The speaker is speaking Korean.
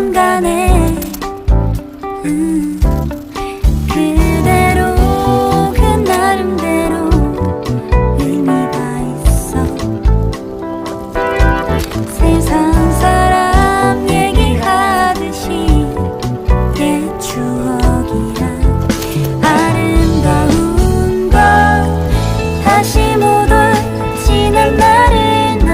순간에 음.